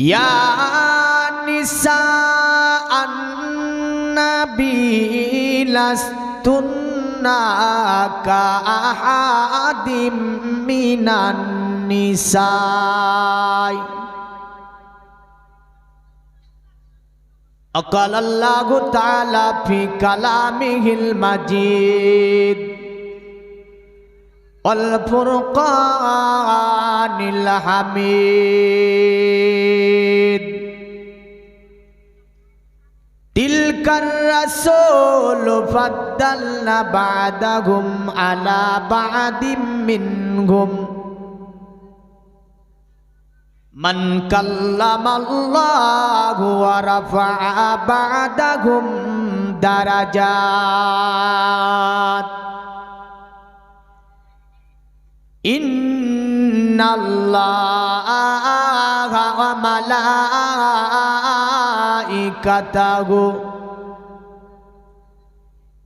يا نساء النبي لستن كأحد من النساء قال الله تعالى في كلامه المجيد والفرقان الحميد তিলকার রাসূল ফাদ্দালনা বাদাহুম আলা বাদিম মিনহুম। মান কাল্লামাল্লাহু ওয়া রাফা'a বাদাহুম وملائكته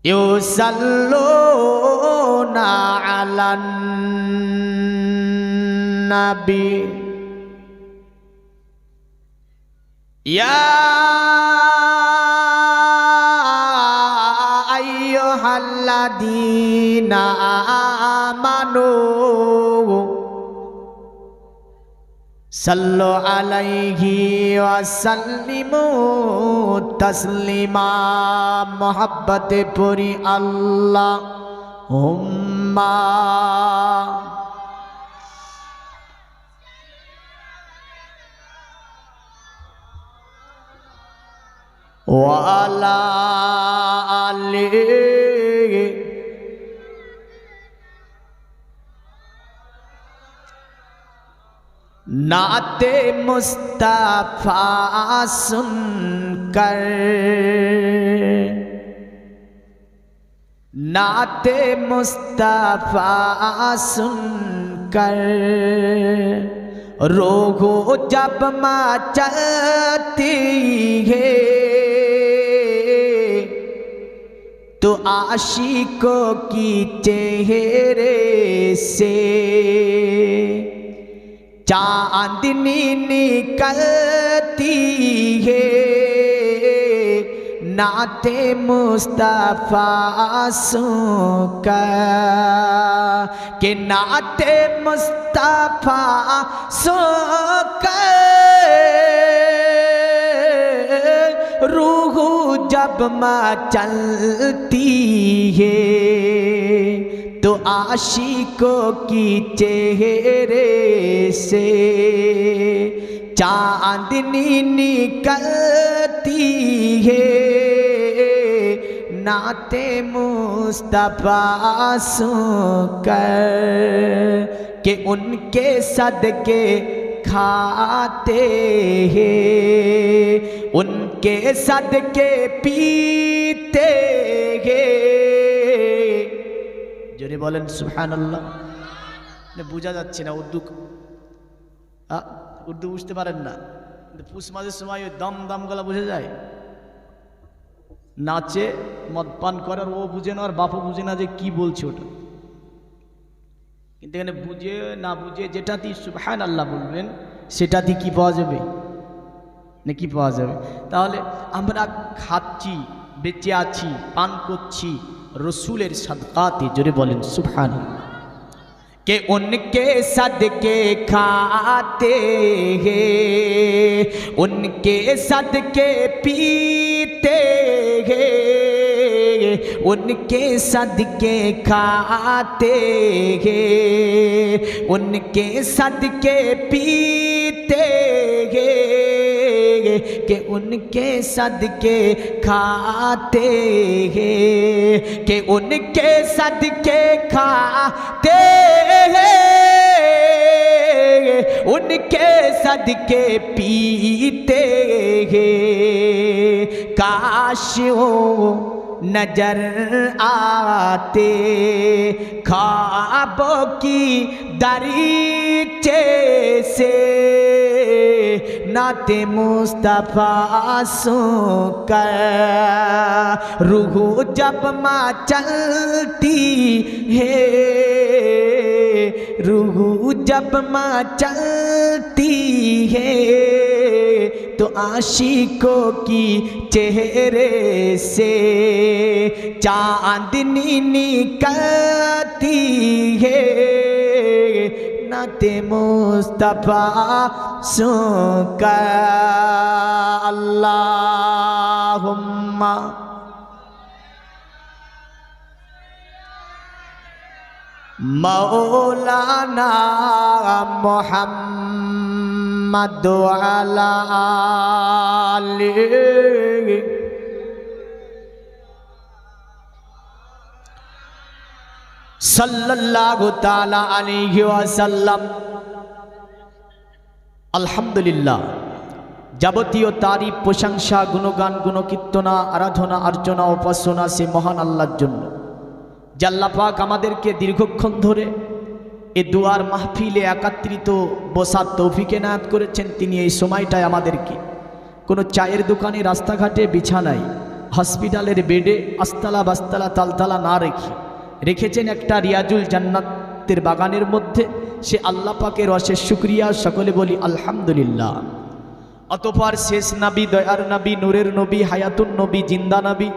يصلون على النبي يا أيها الذين آمنوا সাল্লো আলাইহি ওয়াসাল্লিমু তাসলিমা মোহাব্বতে পড়ি আল্লাহ উম্মা। ওয়ালা আলী नाते मुस्तफ़ा सुनकर। नाते मुस्तफ़ा सुनकर। रोगो जब मचती है तो आशिकों की चेहरे से चांदनी निकलती है। नाते मुस्तफ़ा का के नाते मुस्तफ़ा का रूह जब चलती है। आशिकों की चेहरे से चांदनी निकलती है। नाते मुस्तफ़ा कर के उनके सदके खाते हैं। उनके सदके पीते हैं। জোরে বলেন সুহান আল্লাহ বোঝা যাচ্ছে না উর্দু। উর্দু বুঝতে পারেন না। পুষ মাঝের সময় ওই দম দম গলা বুঝে যায়। নাচে মদ পান করে আর ও বুঝে না, আর বাপও বুঝে না যে কি বলছে ওটা। কিন্তু এখানে বুঝে না বুঝে যেটাতেই সুবহান আল্লাহ বলবেন, সেটাতেই কি পাওয়া যাবে? না কি পাওয়া যাবে? তাহলে আমরা খাচ্ছি। বেঁচে আছি পান করছি রসুলের সাদকাতে জোরে বলেন সুবহান के उनके सदके खाते हैं उनके सदके पीते हैं उनके सदके खाते हैं उनके सदके पीते हैं कि उनके सदके खाते हैं, कि उनके सदके खाते हैं, उनके सदके पीते हैं। काश नज़र आते, ख्वाबों की दरीचे से नाते मुस्तफ़ा कर रूह जब माँ चलती है, रूह जब माँ चलती है तो आशिकों की चेहरे से चांदनी निकलती है। नाते मुस्तफ़ा সুকা আল্লাহুম্মা। মৌলানা মোহাম্মদ আলী সাল্লাল্লাহু তাআলা আলাইহি আলহামদুলিল্লাহ। যাবতীয় তারিফ, প্রশংসা, গুণগান, গুণকীর্তনা, আরাধনা, অর্চনা, উপাসনা সে মহান আল্লাহর জন্য। জাল্লা পাক আমাদেরকে দীর্ঘক্ষণ ধরে এ দুয়ার মাহফিলে একাত্রিত বসার তৌফিক এনায়াত করেছেন, তিনি এই সময়টায় আমাদেরকে কোনো চায়ের দোকানে, রাস্তাঘাটে, বিছানায়, হসপিটালের বেডে আস্তালা বাস্তালা তালতালা না রেখে, রেখেছেন একটা রিয়াজুল জান্নাতের বাগানের মধ্যে। সে আল্লাহ পাকের অশেষ শুক্রিয়া, সকলে বলি আলহামদুলিল্লাহ। অতপর শেষ নাবি, দয়ার নবী, নূরের নবী, হায়াতুন নবী, জিন্দা নবী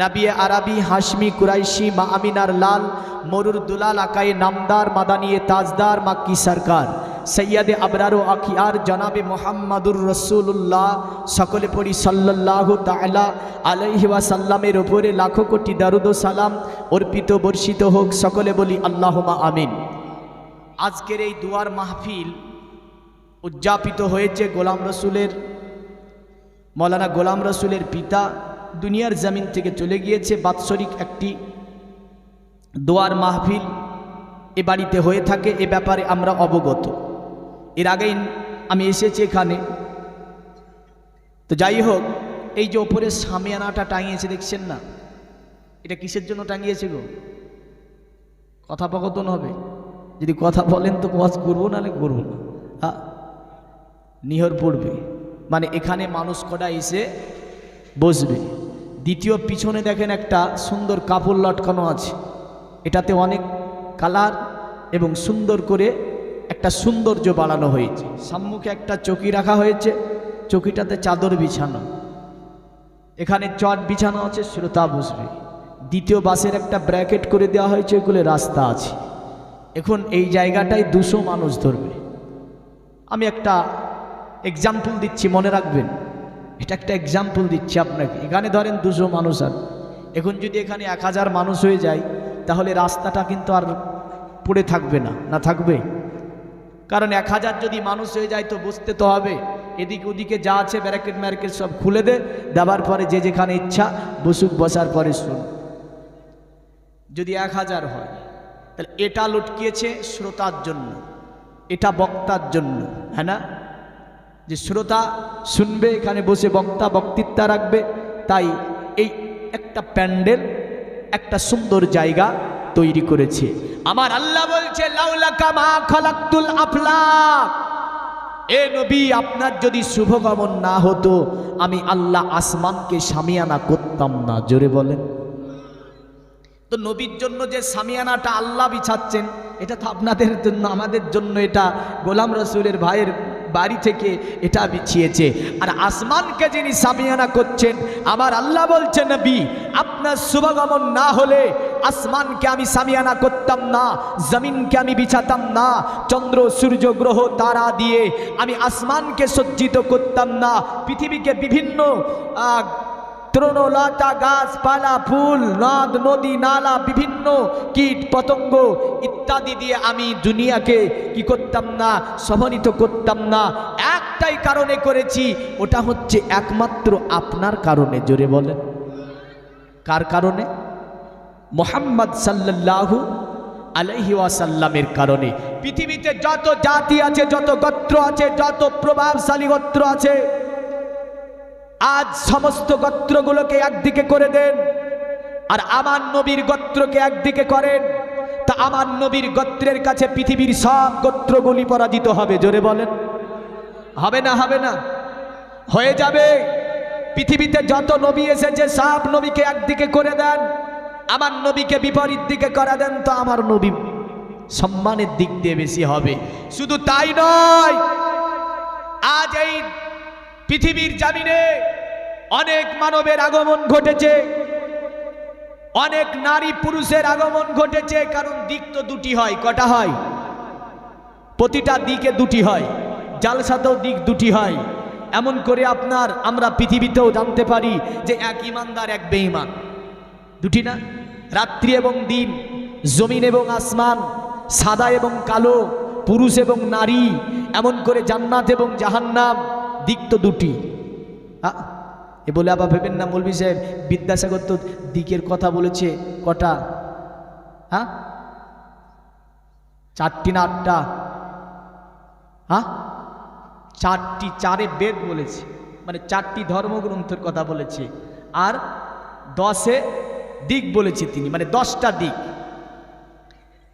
নাবিয়ে আরবি, হাশমি, কুরাইশি, মা আমিনার লাল, মরুর দুলাল, আকায়ে নামদার মাদানিয়ে তাজদার, মাক্কি সরকার, সৈয়দে আবরার আখিয়ার, জনাবে মোহাম্মদুর রসুল্লাহ সকলে পড়ি সাল্লাহ তালা আলহি ওয়াসাল্লামের ওপরে লাখো কোটি দারুদ সালাম অর্পিত, বর্ষিত হোক, সকলে বলি আল্লাহমা আমিন। আজকের এই দুয়ার মাহফিল উদযাপিত হয়েছে গোলাম রসুলের, মৌলানা গোলাম রসুলের পিতা, দুনিয়ার জমিন থেকে চলে গিয়েছে বাৎসরিক একটি দোয়ার মাহফিল এ বাড়িতে হয়ে থাকে, এ ব্যাপারে আমরা অবগত। এর আগেই আমি এসেছি এখানে। তো যাই হোক, এই যে ওপরে সামিয়ানাটা টাঙিয়েছে, দেখছেন না? এটা কিসের জন্য টাঙিয়েছে গো? কথোপকথন হবে। যদি কথা বলেন তো ওয়াজ করব, নাহলে করব না। নিহর পড়বে। মানে এখানে মানুষ কটা এসে বসবে। দ্বিতীয় পিছনে দেখেন একটা সুন্দর কাপড় লটকানো আছে। এটাতে অনেক কালার এবং সুন্দর করে একটা সৌন্দর্য বাড়ানো হয়েছে। সম্মুখে একটা চকি রাখা হয়েছে। চকিটাতে চাদর বিছানো। এখানে চট বিছানো আছে, শ্রোতা বসবে। দ্বিতীয় বাসের একটা ব্র্যাকেট করে দেওয়া হয়েছে ওগুলো রাস্তা আছে। এখন এই জায়গাটায় দুশো মানুষ ধরবে। আমি একটা এক্সাম্পল দিচ্ছি, মনে রাখবেন। এটা একটা এক্সাম্পল দিচ্ছি আপনাকে। এখানে ধরেন দুশো মানুষ আর এখন যদি এখানে এক হাজার মানুষ হয়ে যায়, তাহলে রাস্তাটা কিন্তু আর পড়ে থাকবে না না থাকবে। কারণ এক হাজার যদি মানুষ হয়ে যায় তো বুঝতে তো হবে, এদিক ওদিকে যা আছে ব্যারাকেট ম্যারাকেট সব খুলে দে, দেওয়ার পরে যে যেখানে ইচ্ছা বসুক, বসার পরে শুন। যদি এক হাজার হয় তাহলে এটা লটকিয়েছে শ্রোতার জন্য, এটা বক্তার জন্য হ্যাঁ না? যে শ্রোতা শুনবে, এখানে বসে বক্তা বক্তৃতা রাখবে, তাই এই একটা প্যান্ডেল, একটা সুন্দর জায়গা তৈরি করেছে। আমার আল্লাহ বলছে এ নবী, আপনার যদি শুভগমন না হতো, আমি আল্লাহ আসমানকে সামিয়ানা করতাম না, জোরে বলেন। তো নবীর জন্য যে সামিয়ানাটা আল্লাহ বিছাচ্ছেন, এটা তো আপনাদের জন্য, আমাদের জন্য এটা গোলাম রসুলের ভাইয়ের বাড়ি থেকে এটা বিছিয়েছে। আর আসমানকে যিনি সামিয়ানা করছেন, আমার আল্লাহ বলছেন, নবী, আপনার শুভগমন না হলে আসমানকে আমি সামিয়ানা করতাম না, জমিনকে আমি বিছাতাম না, চন্দ্র, সূর্য, গ্রহ, তারা দিয়ে আমি আসমানকে সজ্জিত করতাম না, পৃথিবীকে বিভিন্ন তৃণলতা, গাছপালা, ফুল, নদ, নদী, নালা, বিভিন্ন কীট, পতঙ্গ ইত্যাদি দিয়ে আমি দুনিয়াকে কি করতাম না, সমন্বিত করতাম না। একটাই কারণে করেছি, ওটা হচ্ছে একমাত্র আপনার কারণে, জোরে বলেন। কার কারণে? মোহাম্মদ সাল্লাল্লাহু আলাইহি ওয়াসাল্লামের কারণে। পৃথিবীতে যত জাতি আছে, যত গোত্র আছে, যত প্রভাবশালী গোত্র আছে আজ সমস্ত গোত্রগুলোকে একদিকে করে দেন, আর আমার নবীর গোত্রকে একদিকে করেন। তা আমার নবীর গোত্রের কাছে পৃথিবীর সব গোত্রগুলি পরাজিত হবে, জোরে বলেন। হবে না হবে না। হয়ে যাবে। পৃথিবীতে যত নবী এসেছে, সব নবীকে একদিকে করে দেন। আমার নবীকে বিপরীত দিকে করে দেন, তো আমার নবী সম্মানের দিক দিয়ে বেশি হবে। শুধু তাই নয়, আজ এই পৃথিবীর জামিনে অনেক মানবের আগমন ঘটেছে। অনেক নারী পুরুষের আগমন ঘটেছে, কারণ দিক তো দুটি হয়, কটা হয়? প্রতিটা দিকে দুটি হয়, জালসাতেও দিক দুটি হয়। এমন করে আপনার, আমরা পৃথিবীতেও জানতে পারি যে এক ইমানদার, এক বেঈমান। দুটি না? রাত্রি এবং দিন, জমিন এবং আসমান, সাদা এবং কালো, পুরুষ এবং নারী, এমন করে জান্নাত এবং জাহান্নাম। দিক তো দুটি। এ বলে আবার ভেবেন না মৌলবি সাহেব, বিদ্যাসাগর তো দিকের কথা বলেছে কটা? হ্যাঁ চারটি না আটটা? হ্যাঁ চারটি চারে বেদ বলেছে মানে চারটি ধর্মগ্রন্থের কথা বলেছে। আর দশে দিক বলেছে তিনি মানে দশটা দিক।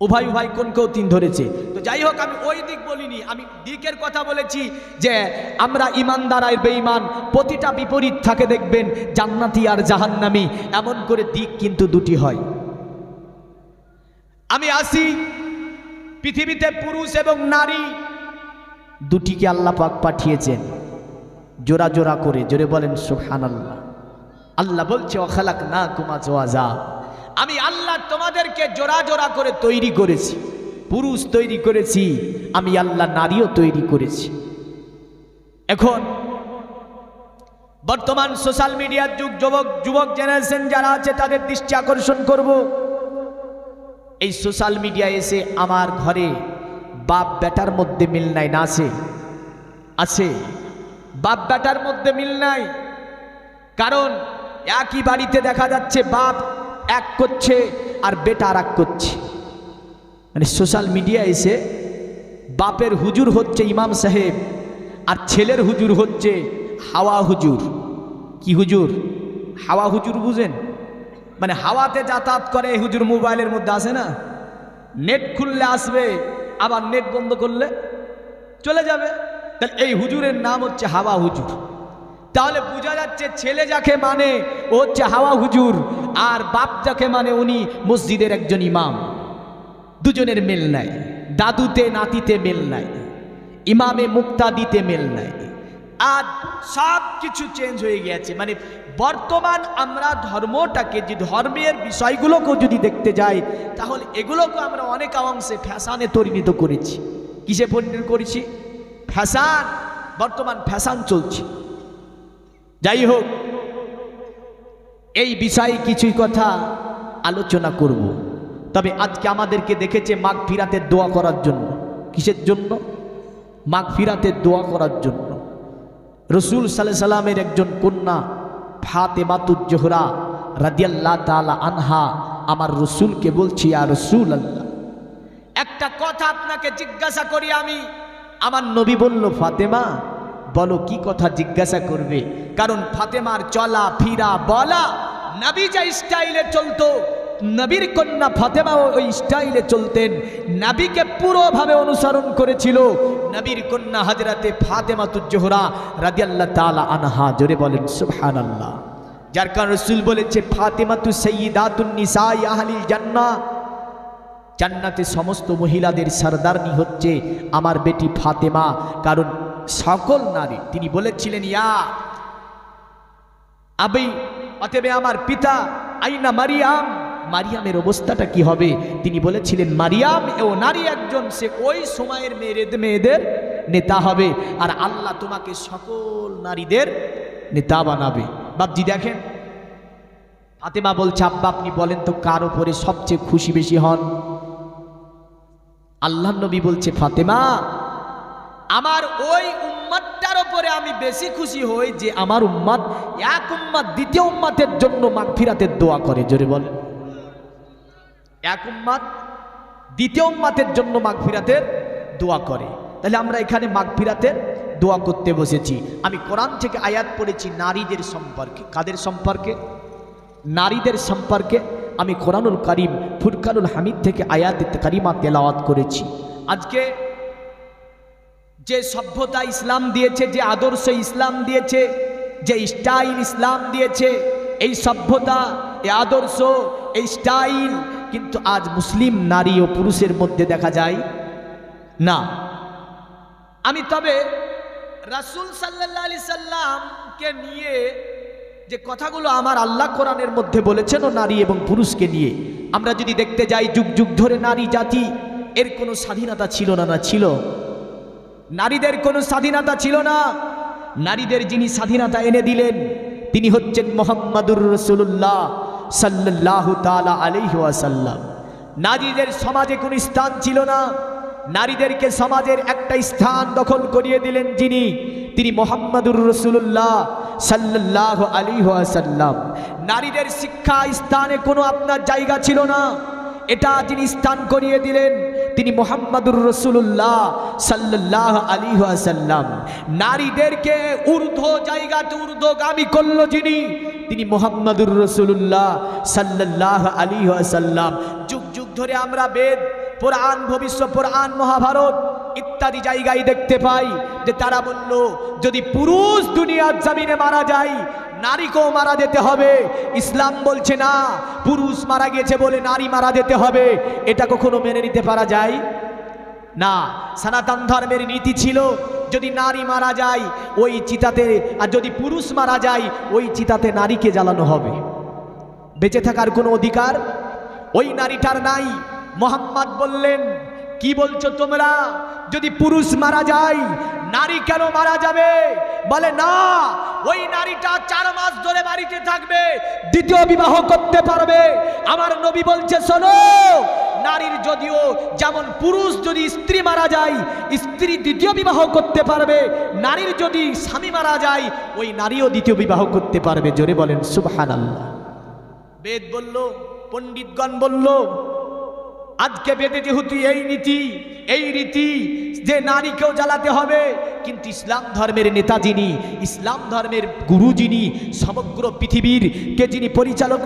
উভয় উভয় কোন কেউ তিন ধরেছে। তো যাই হোক আমি ওই দিক বলিনি, আমি দিকের কথা বলেছি যে আমরা ইমানদার আর বেঈমান, প্রতিটা বিপরীত থাকে দেখবেন, জান্নাতি আর জাহান্নামি, এমন করে দিক কিন্তু দুটি হয়। আমি আসি, পৃথিবীতে পুরুষ এবং নারী, দুটিকে আল্লাহ পাক পাঠিয়েছেন, জোড়া জোড়া করে, জোরে বলেন সুহান আল্লাহ আল্লাহ বলছে অখালাক না কুমা জোয়াজা আমি আল্লাহ তোমাদেরকে জোড়া জোড়া করে তৈরি করেছি। পুরুষ তৈরি করেছি, আমি আল্লাহ নারীও তৈরি করেছি। এখন, বর্তমান সোশ্যাল মিডিয়ার যুগ, যুবক যুবক জেনারেশন যারা আছে, তাদের দৃষ্টি আকর্ষণ করব। এই সোশ্যাল মিডিয়া এসে আমার ঘরে বাপ বেটার মধ্যে মিল নাই, না আছে? আছে। বাপ বেটার মধ্যে মিল নাই। কারণ, একই বাড়িতে দেখা যাচ্ছে বাপ এক করছে আর বেটা আর এক করছে। মানে সোশ্যাল মিডিয়া এসে বাপের হুজুর হচ্ছে ইমাম সাহেব আর ছেলের হুজুর হচ্ছে হাওয়া হুজুর। কি হুজুর? হাওয়া হুজুর বুঝেন? মানে হাওয়াতে যাতায়াত করে হুজুর মোবাইলের মধ্যে আসে না? নেট খুললে আসবে, আবার নেট বন্ধ করলে চলে যাবে। তাহলে এই হুজুরের নাম হচ্ছে হাওয়া হুজুর। তাহলে বোঝা যাচ্ছে ছেলে যাকে মানে ও হচ্ছে হাওয়া হুজুর, আর বাপ যাকে মানে উনি মসজিদের একজন ইমাম। দুজনের মেল নাই, দাদুতে নাতিতে মেল নাই, ইমামে মুক্তা দিতে মেল নাই। আজ সব কিছু চেঞ্জ হয়ে গেছে মানে বর্তমান আমরা ধর্মটাকে, যে ধর্মের বিষয়গুলোকেও যদি দেখতে যাই, তাহলে এগুলোকে আমরা অনেক অংশে ফ্যাশানে পরিণত করেছি। কিসে পরিণত করেছি? ফ্যাশান, বর্তমান ফ্যাশান চলছে। যাই হোক, এই বিষয়ে কিছুই কথা আলোচনা করব। তবে আজকে আমাদেরকে দেখেছে মাঘ ফিরাতে দোয়া করার জন্য। কিসের জন্য? মাঘ ফিরাতের দোয়া করার জন্য। রসুল সাল্লাহ সাল্লামের একজন কন্যা ফাতে মাতুজ্জোহরা রাদিয়াল্লাহ তালা আনহা, আমার রসুলকে বলছি আর রসুল আল্লাহ একটা কথা আপনাকে জিজ্ঞাসা করি আমি। আমার নবী বলল, ফাতেমা বলো কি কথা জিজ্ঞাসা করবে? কারণ ফাতেমার চলা, ফিরা, বলা নবী যা স্টাইলে চলতো, নবীর কন্যা ফাতেমা ওই স্টাইলে চলতেন। নবীকে পুরোভাবে অনুসরণ করেছিল নবীর কন্যা হাজরাতে ফাতেমা তুজ্জোহরা রাদিয়াল্লাহ তালা আনহা। জোরে বলেন, সুবহানাল্লাহ। যার কারণ রসুল বলেছে ফাতেমা তু সৈয়দাতুন নিসাই আহলিল জান্নাহ। জান্নাতে সমস্ত মহিলাদের সর্দারনি হচ্ছে আমার বেটি ফাতেমা। কারণ সকল নারী। তিনি বলেছিলেন, ইয়া আবি, অতএবে আমার পিতা আইনা মারিয়াম, মারিয়ামের অবস্থাটা কি হবে? তিনি বলেছিলেন, মারিয়াম ও নারী একজন, সে ওই সময়ের মেয়েদের মেয়েদের নেতা হবে। আর আল্লাহ তোমাকে সকল নারীদের নেতা বানাবে। বাপজি, দেখেন, ফাতেমা বলছে, আব্বা, আপনি বলেন তো কার ওপরে সবচেয়ে খুশি বেশি হন? আল্লাহ নবী বলছে, ফাতেমা আমার ওই উম্মাদটার ওপরে আমি বেশি খুশি হই যে আমার উম্মাদ, এক উম্মাদ দ্বিতীয় উম্মাদের জন্য মাগফিরাতের দোয়া করে, জোরে বলে এক উম্মাদ দ্বিতীয় উম্মাতের জন্য মাগফিরাতের দোয়া করে। তাহলে আমরা এখানে মাগফিরাতের দোয়া করতে বসেছি। আমি কোরআন থেকে আয়াত পড়েছি নারীদের সম্পর্কে। কাদের সম্পর্কে? নারীদের সম্পর্কে আমি কোরআনুল করিম, ফুরকানুল হামিদ থেকে আয়াত কারিমা তেলাওয়াত করেছি। আজকে যে সভ্যতা ইসলাম দিয়েছে, যে আদর্শ ইসলাম দিয়েছে, যে স্টাইল ইসলাম দিয়েছে, এই সভ্যতা, এই আদর্শ, এই স্টাইল কিন্তু আজ মুসলিম নারী ও পুরুষের মধ্যে দেখা যায় না। আমি তবে রাসুল সাল্লাহ আলি সাল্লামকে নিয়ে যে কথাগুলো আমার আল্লাহ কোরআনের মধ্যে বলেছেন ও নারী এবং পুরুষকে নিয়ে, আমরা যদি দেখতে যাই যুগ যুগ ধরে নারী জাতি, এর কোনো স্বাধীনতা ছিল না না ছিল? নারীদের কোনো স্বাধীনতা ছিল না। নারীদের যিনি স্বাধীনতা এনে দিলেন, তিনি হচ্ছেন মোহাম্মদুর রসুল্লাহ সাল্লাহ তালা আলিহাসাল্লাম নারীদের সমাজে কোনো স্থান ছিল না। নারীদেরকে সমাজের একটা স্থান দখল করিয়ে দিলেন যিনি, তিনি মোহাম্মদুর রসুল্লাহ সাল্লাহ আলিহাসাল্লাম নারীদের শিক্ষা স্থানে কোনো আপনার জায়গা ছিল না। এটা যিনি স্থান করিয়ে দিলেন তিনি মোহাম্মদুর রসুল্লাহ সাল্লাহ আলী আসাল্লাম নারীদেরকে ঊর্ধ্ব জায়গাতে ঊর্ধ্বগামী করল যিনি, তিনি মোহাম্মদুর রসুল্লাহ সাল্লাহ আলী সাল্লাম যুগ যুগ ধরে আমরা বেদ পুরাণ ভবিষ্যৎ পুরাণ মহাভারত ইত্যাদি জায়গায় দেখতে পাই যে তারা বলল, যদি পুরুষ দুনিয়ার জামিনে মারা যায় নারীকেও মারা যেতে হবে। ইসলাম বলছে না, পুরুষ মারা গেছে বলে নারী মারা যেতে হবে। এটা কখনো মেনে নিতে পারা যায়? না, সনাতন ধর্মের নীতি ছিল, যদি নারী মারা যায়, ওই চিতাতে, আর যদি পুরুষ মারা যায়, ওই চিতাতে নারীকে জ্বালানো হবে। বেঁচে থাকার কোনো অধিকার? ওই নারীটার নাই। মোহাম্মদ বললেন, কি বলছো তোমরা? যদি পুরুষ মারা যায় নারী কেন মারা যাবে? বলে, না, ওই নারীটা চার মাস ধরে বাড়িতে থাকবে, দ্বিতীয় বিবাহ করতে পারবে। আমার নবী বলছে, শোনো, নারীর যদিও যেমন পুরুষ যদি স্ত্রী মারা যায়, স্ত্রী দ্বিতীয় বিবাহ করতে পারবে, নারীর যদি স্বামী মারা যায়, ওই নারীও দ্বিতীয় বিবাহ করতে পারবে। জোরে বলেন সুবহান বেদ বলল, পণ্ডিতগণ বলল আজকে বেদে যেহেতু এই নীতি, এই রীতি যে নারীকেও জ্বালাতে হবে, কিন্তু ইসলাম ধর্মের নেতা যিনি, ইসলাম ধর্মের গুরু যিনি, সমগ্র পৃথিবীর কে যিনি পরিচালক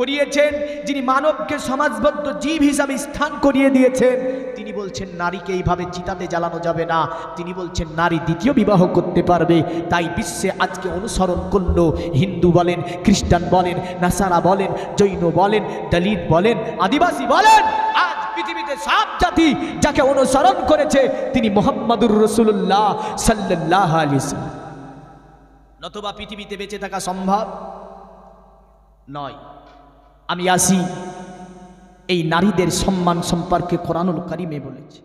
করিয়েছেন, যিনি মানবকে সমাজবদ্ধ জীব হিসাবে স্থান করিয়ে দিয়েছেন, তিনি বলছেন, নারীকে এইভাবে চিতাতে জ্বালানো যাবে না। তিনি বলছেন, নারী দ্বিতীয় বিবাহ করতে পারবে। তাই বিশ্বে আজকে অনুসরণ করল, হিন্দু বলেন, খ্রিস্টান বলেন, নাসারা বলেন, জৈন বলেন, দলিত বলেন, আদিবাসী বলেন, আজ পৃথিবীতে সব জাতি যাকে অনুসরণ করেছে, তিনি মোহাম্মদুর রসুল্লাহ সাল্লাহ নতবা পৃথিবীতে বেঁচে থাকা সম্ভব নয়। আমি আসি। এই নারীদের সম্মান সম্পর্কে কোরআনুল কারিমে বলেছে।